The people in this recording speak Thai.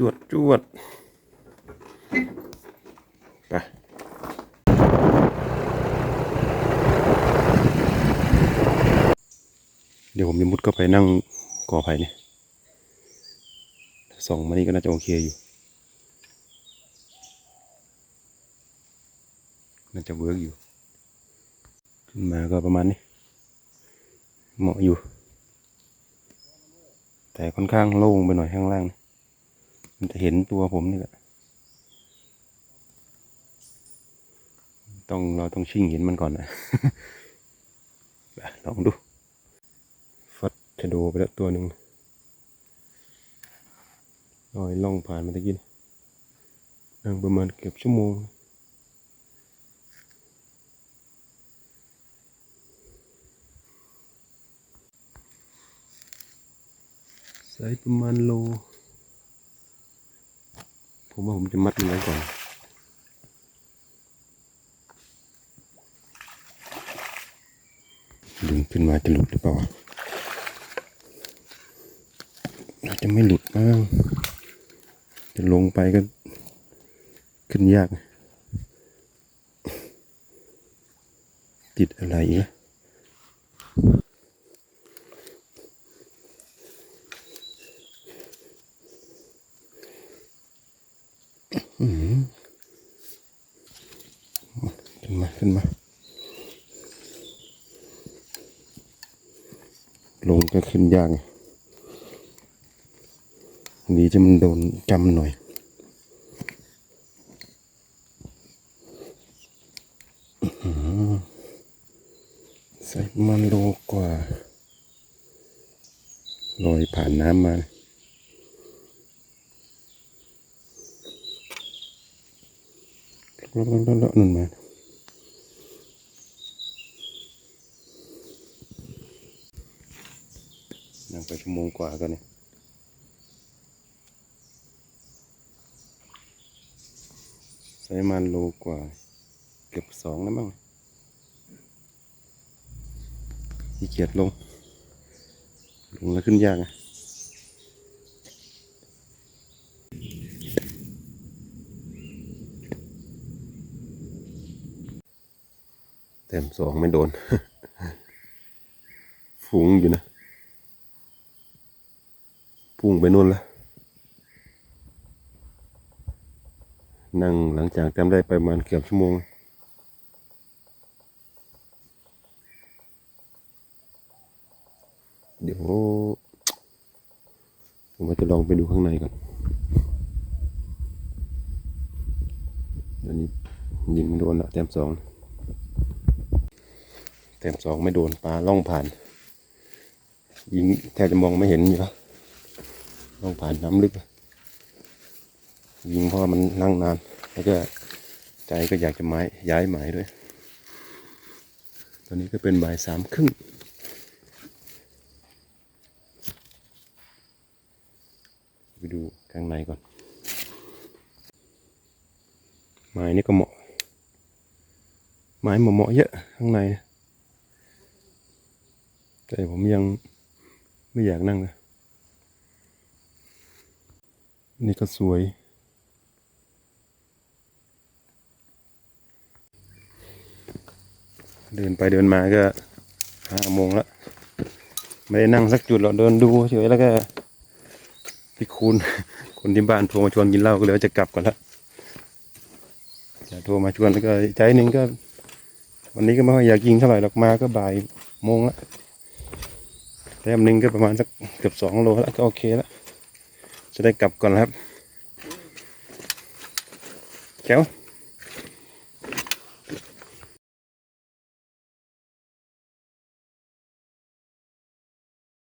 จวดจวดไปเดี๋ยวผมจะมุดเข้าไปนั่งกอไผ่เนี่ยส่องมานี่ก็น่าจะโอเคอยู่ น่าจะเวิร์กอยู่ ขึ้นมาก็ประมาณนี้ เหมาะอยู่ แต่ค่อนข้างโล่งไปหน่อยข้างล่างนะ มันจะเห็นตัวผมนี่แหละ ต้องเราต้องชิ่งเห็นมันก่อนนะลองดู ฟัดชะโดไปแล้วตัวหนึ่งลอยล่องผ่านมาตะกี้นี่นั่งประมาณเกือบชั่วโมงใส่ประมาณโล ผมว่าผมจะมัดมันไว้ก่อนดึงขึ้นมาจะหลุดหรือเปล่าน่าจะไม่หลุดมั้งจะลงไปก็ขึ้นยาก ติดอะไรอีกนะอื้อหือ ขึ้นมา ขึ้นมา ลงก็ขึ้นยากไงดีจะมันโดนจำหน่อยใส่มันโลกว่าลอยผ่านน้ำมา แล้วแล้วแล้วนั่นมานั่งไปชั่วโมงกว่าก็เนี่ยใช้มันโลกว่า เกือบสองแล้วมั้งขี้เกียจลง ลงแล้วขึ้นยากอะ เต็มสองไม่โดนฝูงอยู่นะ พุ่งไปนู่นละนั่งหลังจากจำได้ประมาณเกือบชั่วโมงเดี๋ยวผมจะลองไปดูข้างในก่อนเดี๋ยวนี้ยิงไม่โดนละแต้มสอง มสองไม่โดนปลาล่องผ่าน ยิงแทบจะมองไม่เห็นอยู่แล้วต้องผ่านน้ำลึก ยิงเพราะมันนั่งนาน แล้วก็ใจก็อยากจะไม้ย้ายหมายด้วย ตอนนี้ก็เป็นบ่ายสามครึ่งไปดูข้างในก่อน ไม้นี่ก็เหมาะ ไม้หมาะเหมาะเยอะข้างในนะ แต่ผมยังไม่อยากนั่งนะนี่ก็สวย เดินไปเดินมาก็ห้าโมงแล้วไม่ได้นั่งสักจุดหรอกเดินดูเฉยแล้วก็พี่คูณคนที่บ้านโทรมาชวนกินเหล้าก็เลยว่าจะกลับก่อนละจะโทรมาชวนแล้วก็ใจหนึ่งก็ วันนี้ก็ไม่ค่อยอยากยิงเท่าไหร่หรอกมาก็บ่ายโมงละ ต้มหนึ่งก็ประมาณสักเกือบสองโลแล้วก็โอเคแล้วจะได้กลับก่อนครับแก้ว